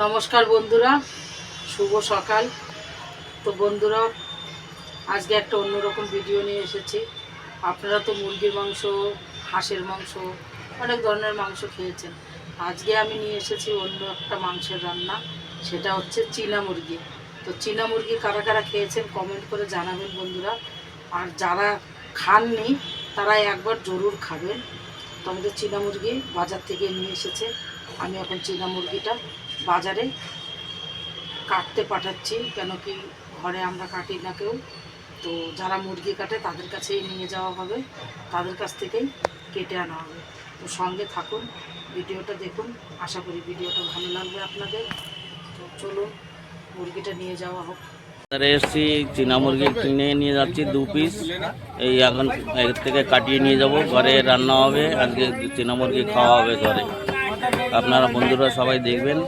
নমস্কার বন্ধুরা, শুভ সকাল। তো বন্ধুরা, আজকে একটা অন্যরকম ভিডিও নিয়ে এসেছি। আপনারা তো মুরগির মাংস, হাঁসের মাংস, অনেক ধরনের মাংস খেয়েছেন। আজকে আমি নিয়ে এসেছি অন্য একটা মাংসের রান্না, সেটা হচ্ছে চীনা মুরগি। তো চীনা মুরগি কারা কারা খেয়েছেন কমেন্ট করে জানাবেন বন্ধুরা। আর যারা খাননি, তারা একবার জরুর খাবেন। তো আমাদের চীনা মুরগি বাজার থেকে নিয়ে এসেছে। আমি এখন চীনা মুরগিটা বাজারে কাটতে পাঠাচ্ছি, কেন কি ঘরে আমরা কাটি না কেউ। তো যারা মুরগি কাটে তাদের কাছেই নিয়ে যাওয়া হবে, তাদের কাছ থেকেই কেটে আনা হবে। তো সঙ্গে থাকুন, ভিডিওটা দেখুন। আশা করি ভিডিওটা ভালো লাগবে আপনাদের। তো চলুন, মুরগিটা নিয়ে যাওয়া হোক। বাজারে এসেছি, চীনা মুরগি কিনে নিয়ে যাচ্ছি দু পিস এই এখন এর থেকে কাটিয়ে নিয়ে যাব। ঘরে রান্না হবে, আজকে চীনা মুরগি খাওয়া হবে ঘরে। আপনারা বন্ধুরা সবাই দেখবেন।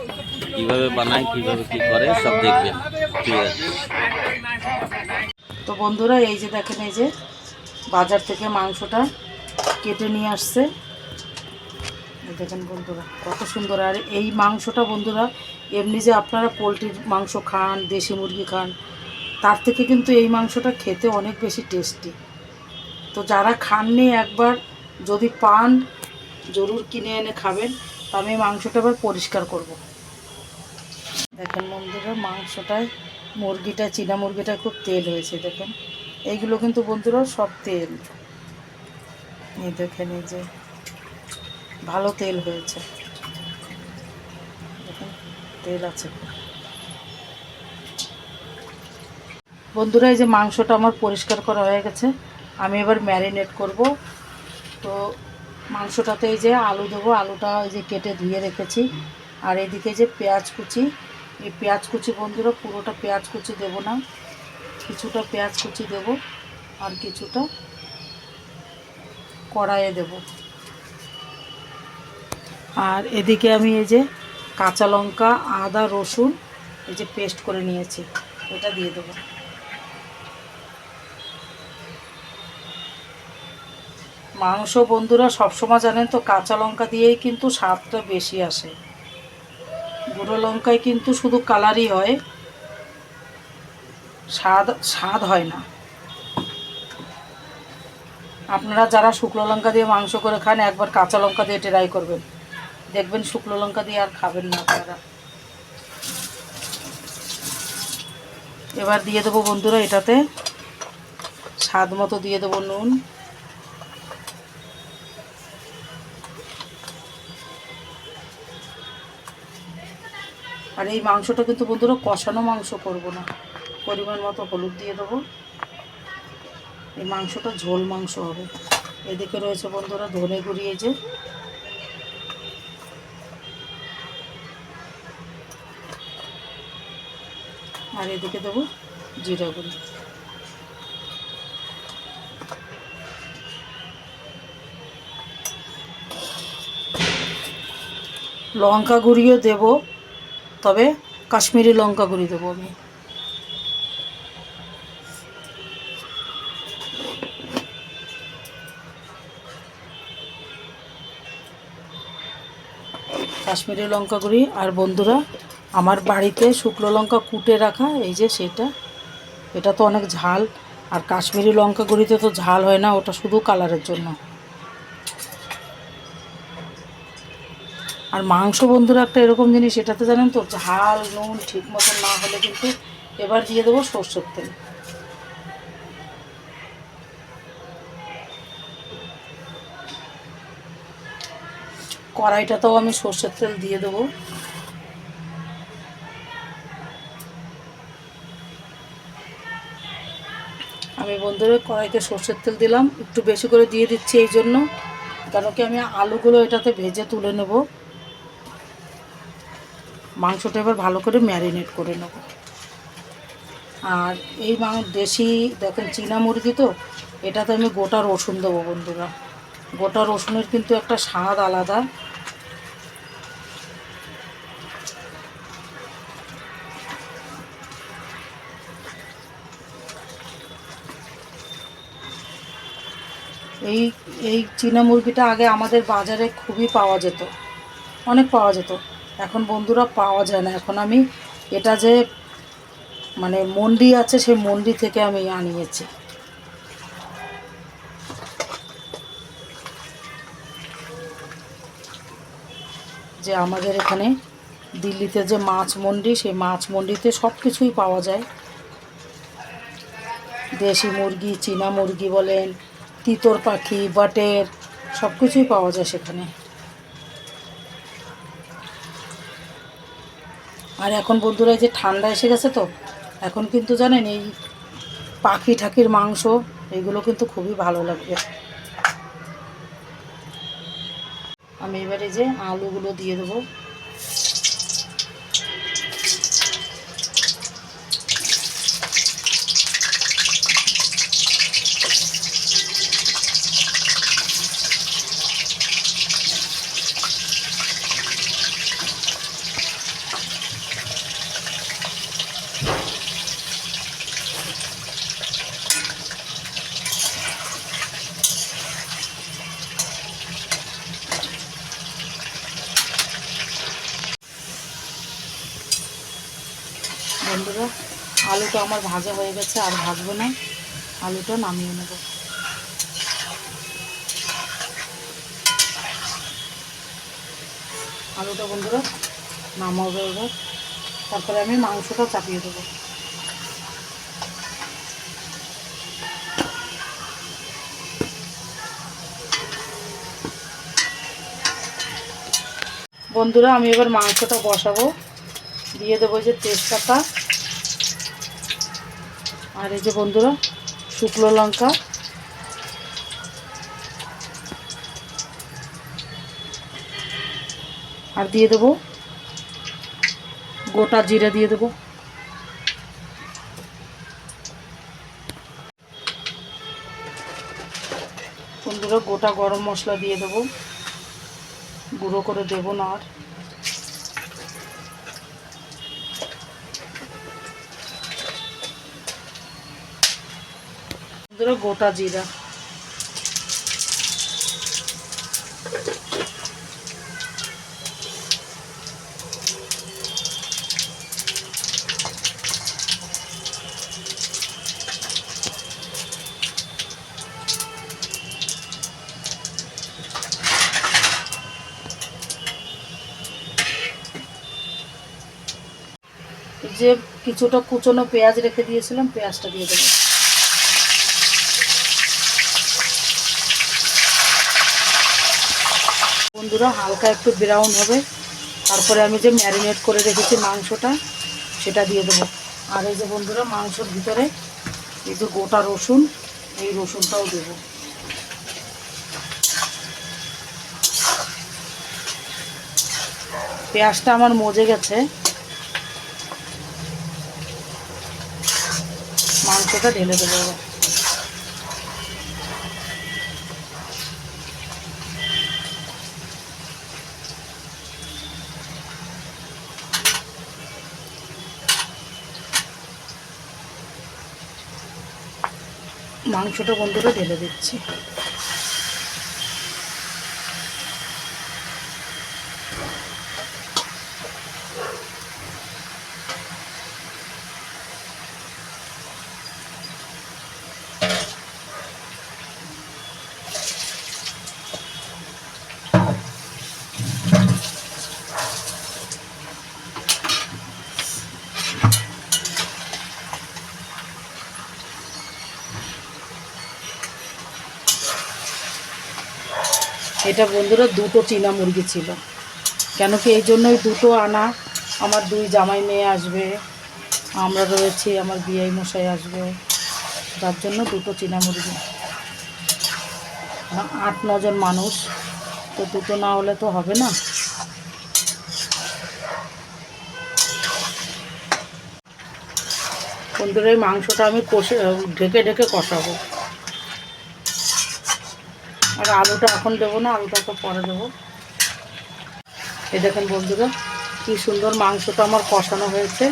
কীভাবে বানায়, কীভাবে কি করে, সব দেখবেন। ঠিক আছে। তো বন্ধুরা, এই যে দেখেন, এই যে বাজার থেকে মাংসটা কেটে নিয়ে আসছে। দেখেন বন্ধুরা, কত সুন্দর। আর এই মাংসটা বন্ধুরা, এমনি যে আপনারা পোলট্রির মাংস খান, দেশি মুরগি খান, তার থেকে কিন্তু এই মাংসটা খেতে অনেক বেশি টেস্টি তো যারা খাননি একবার, যদি পান, জরুর কিনে এনে খাবেন আমি মাংসটা আবার পরিষ্কার করব। দেখেন বন্ধুরা, মাংসটায় মুরগিটা, চীনা মুরগিটা খুব তেল হয়েছে, দেখেন। এইগুলো কিন্তু বন্ধুরা সব তেল। এই দেখেন, এই যে ভালো তেল হয়েছে। দেখেন, তেল আছে। বন্ধুরা, এই যে মাংসটা আমার পরিষ্কার করা হয়ে গেছে। আমি এবার ম্যারিনেট করব। তো মাংসটাতে এই যে আলু দেবো, আলুটা এই যে কেটে ধুয়ে রেখেছি। আর এদিকে যে পেঁয়াজ কুচি এই পেঁয়াজ কুচি বন্ধুরা, পুরোটা পেঁয়াজ কুচি দেবো না। কিছুটা পেঁয়াজ কুচি দেবো আর কিছুটা কড়াইয়ে দেব। আর এদিকে আমি এই যে কাঁচা লঙ্কা, আদা, রসুন এই যে পেস্ট করে নিয়েছি এটা দিয়ে দেবো। মাংস বন্ধুরা সবসময় জানেন তো, কাঁচা লঙ্কা দিয়েই কিন্তু স্বাদটা বেশি আসে। গুঁড়ো লঙ্কায় কিন্তু শুধু কালারই হয়, স্বাদ স্বাদ হয় না। আপনারা যারা শুকনো লঙ্কা দিয়ে মাংস করে খান, একবার কাঁচা লঙ্কা দিয়ে ট্রাই করবেন। দেখবেন শুকনো লঙ্কা দিয়ে আর খাবেন না আপনারা। এবার দিয়ে দেবো বন্ধুরা এটাতে, স্বাদ মতো দিয়ে দেবো নুন। আর এই মাংসটা কিন্তু বন্ধুরা কষানো মাংস করব না। পরিমাণ মতো হলুদ দিয়ে দেবো। এই মাংসটা ঝোল মাংস হবে। এদিকে রয়েছে বন্ধুরা ধনে গুঁড়িয়ে যে। আর এদিকে দেবো জিরা গুঁড়ি। লঙ্কা গুঁড়িও দেবো। তবে কাশ্মীরি লঙ্কা গুঁড়ি দেবো আমি। কাশ্মীরি লঙ্কা গুঁড়ি, আর বন্ধুরা, আমার বাড়িতে শুকনো লঙ্কা কুটে রাখা, এই যে সেটা। এটা তো অনেক ঝাল, আর কাশ্মীরি লঙ্কা গুঁড়িতে তো ঝাল হয় না, ওটা শুধু কালারের জন্য। আর মাংস বন্ধুরা, একটা এরকম জিনিস এটাতে জানেন তো, ঝাল, নুন ঠিক মতন না হলে কিন্তু এবার দিয়ে দেবো সর্ষের তেল। কড়াইটাতেও আমি সর্ষের তেল দিয়ে দেবো। আমি বন্ধুরা, কড়াইতে সর্ষের তেল দিলাম, একটু বেশি করে দিয়ে দিচ্ছি এই জন্য কেন কি আমি আলুগুলো এটাতে ভেজে তুলে নেব। মাংসটা এবার ভালো করে ম্যারিনেট করে নেব। আর এই মাং দেশি দেখেন চীনা মুরগি তো, এটাতে আমি গোটা রসুন দেবো বন্ধুরা। গোটা রসুনের কিন্তু একটা স্বাদ আলাদা। এই এই চীনা মুরগিটা আগে আমাদের বাজারে খুবই পাওয়া যেত। অনেক পাওয়া যেত। এখন বন্ধুরা পাওয়া যায় না। এখন আমি এটা যে মানে মন্ডি আছে, সেই মন্ডি থেকে আমি আনিয়েছি। যে আমাদের এখানে দিল্লিতে যে মাছ মন্ডি, সেই মাছ মন্ডিতে সব কিছুই পাওয়া যায়। দেশি মুরগি, চীনা মুরগি বলেন, তিতর পাখি, বাটের সব কিছুই পাওয়া যায় সেখানে। আর এখন বন্ধুরা এই যে ঠান্ডা এসে গেছে তো, এখন কিন্তু জানেন এই পাখি ঠাকির মাংস, এগুলো কিন্তু খুবই ভালো লাগবে আমি এবারে যে আলুগুলো দিয়ে দেবো বন্ধুরা আলুটা আমার ভাজা হয়ে গেছে, আর ভাজবো না। আলুটা নামিয়ে নেব। আলুটা বন্ধুরা নামাবো এবার। তারপরে আমি মাংসটা চাপিয়ে দেবো। বন্ধুরা, আমি এবার মাংসটা বসাবো। দিয়ে দেবো যে তেজপাতা। আর এই যে বন্ধুরা, শুকনো লঙ্কা। আর দিয়ে দেবো, গোটা জিরা দিয়ে দেবো। বন্ধুরা, গোটা গরম মশলা দিয়ে দেবো। গুঁড়ো করে দেবো না আর। বন্ধুরা গোটা জিরা। যে কিছুটা কুচনো পেঁয়াজ রেখে দিয়েছিলাম পেঁয়াজটা দিয়ে দেবো। বন্ধুরা হালকা একটু ব্রাউন হবে। তারপরে আমি যে ম্যারিনেট করে রেখেছি মাংসটা, সেটা দিয়ে দেবো। আর এই যে বন্ধুরা, মাংসর ভিতরে এই যে গোটা রসুন, এই রসুনটাও দেবো। পেঁয়াজটা আমার মজে গেছে। মাংসটা ঢেলে দেবো মাংসটা বন্ধুরা ঢেলে দিচ্ছি। এটা বন্ধুরা দুটো চীনা মুরগি ছিল। কেন কি এই জন্যই দুটো আনা। আমার দুই জামাই মেয়ে আসবে। আমরা রয়েছি, আমার বিয়াই মশাই আসবে। তার জন্য দুটো চীনা মুরগি। আট নজন মানুষ। তো দুটো না হলে তো হবে না। বন্ধুরা, এই মাংসটা আমি কষে, ঢেকে ঢেকে কষাবো। আর আলুটা এখন দেবো না, আলুটা তো পরে দেবো। এই দেখেন বন্ধুরা, কি সুন্দর মাংসটা আমার কষানো হয়েছে।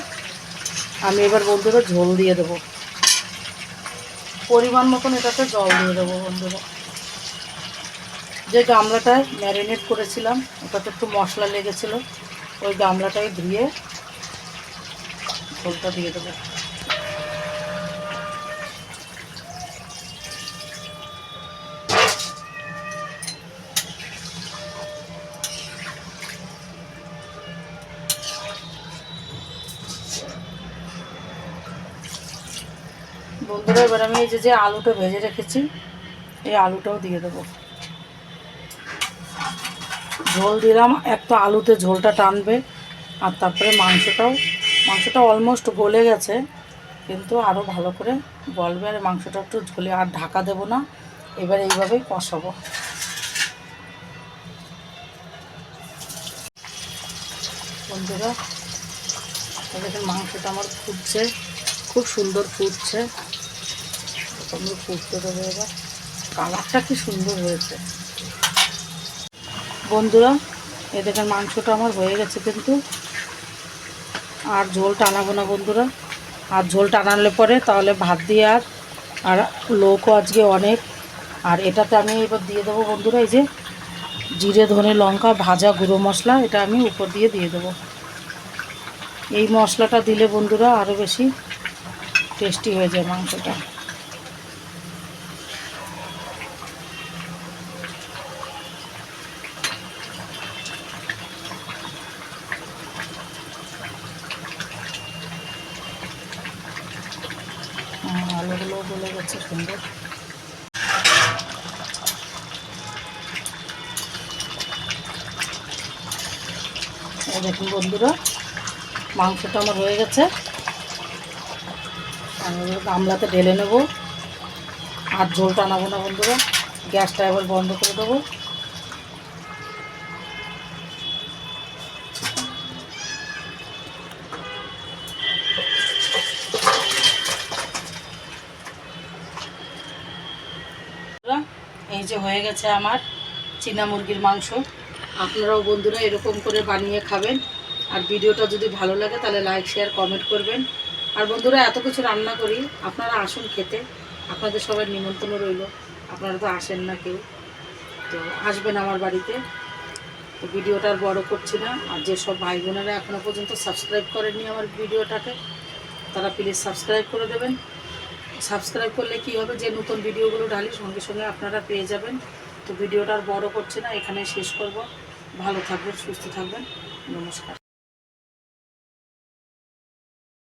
আমি এবার বন্ধুরা ঝোল দিয়ে দেবো। পরিমাণ মতন এটাতে জল দিয়ে দেবো বন্ধুরা। যে গামলাটায় ম্যারিনেট করেছিলাম, ওটাতে একটু মশলা লেগেছিলো, ওই গামলাটাকে ধুয়ে ঝোলটা দিয়ে দেবো। বন্ধুরা এবার আমি এই যে যে আলুটা ভেজে রেখেছি, এই আলুটাও দিয়ে দেবো। ঝোল দিলাম, এক তো আলুতে ঝোলটা টানবে, আর তারপরে মাংসটাও। মাংসটা অলমোস্ট গলে গেছে, কিন্তু আরও ভালো করে বলবে আর মাংসটা একটু ঝোলে। আর ঢাকা দেবো না, এবার এইভাবেই কষাবো। বন্ধুরা, দেখুন মাংসটা আমার ফুটছে, খুব সুন্দর ফুটছে। সুন্দর ফুটতে দেবে এবার কালারটা কি সুন্দর হয়েছে। বন্ধুরা, এ দেখেন মাংসটা আমার হয়ে গেছে কিন্তু। আর ঝোল টানাবো না বন্ধুরা। আর ঝোল টানালে পরে তাহলে ভাত দিয়ে আর আর লোকও আজকে অনেক। আর এটাতে আমি এবার দিয়ে দেবো বন্ধুরা, এই যে জিরে, ধনে লঙ্কা, ভাজা, গুঁড়ো মশলা, এটা আমি উপর দিয়ে দিয়ে দেবো। এই মশলাটা দিলে বন্ধুরা আরও বেশি টেস্টি হয়ে যায় মাংসটা হ্যাঁ, আলুগুলো গলে গেছে সুন্দর। দেখুন বন্ধুরা, মাংসটা আমার হয়ে গেছে। আমি গামলাতে ঢেলে নেব। আর ঝোলটা টানাবো না বন্ধুরা, গ্যাসটা এবার বন্ধ করে দেবো। যে হয়ে গেছে আমার চীনা মুরগির মাংস। আপনারাও বন্ধুরা এরকম করে বানিয়ে খাবেন। আর ভিডিওটা যদি ভালো লাগে তাহলে লাইক শেয়ার কমেন্ট করবেন। আর বন্ধুরা এত কিছু রান্না করি, আপনারা আসুন খেতে। আপনাদের সবার নিমন্ত্রণ রইল। আপনারা তো আসেন না কেউ। তো আসবেন আমার বাড়িতে। তো ভিডিওটা আর বড় করছি না। আর যেসব ভাই বোনেরা এখনও পর্যন্ত সাবস্ক্রাইব করেননি আমার ভিডিওটাকে, তারা প্লিজ সাবস্ক্রাইব করে দেবেন। সাবস্ক্রাইব করলে কি হবে? যে নতুন ভিডিওগুলো ঢালি, সঙ্গে সঙ্গে আপনারা পেয়ে যাবেন। তো ভিডিওটা আর বড় করছে না, এখানে শেষ করব। ভালো থাকবেন, সুস্থ থাকবেন। নমস্কার।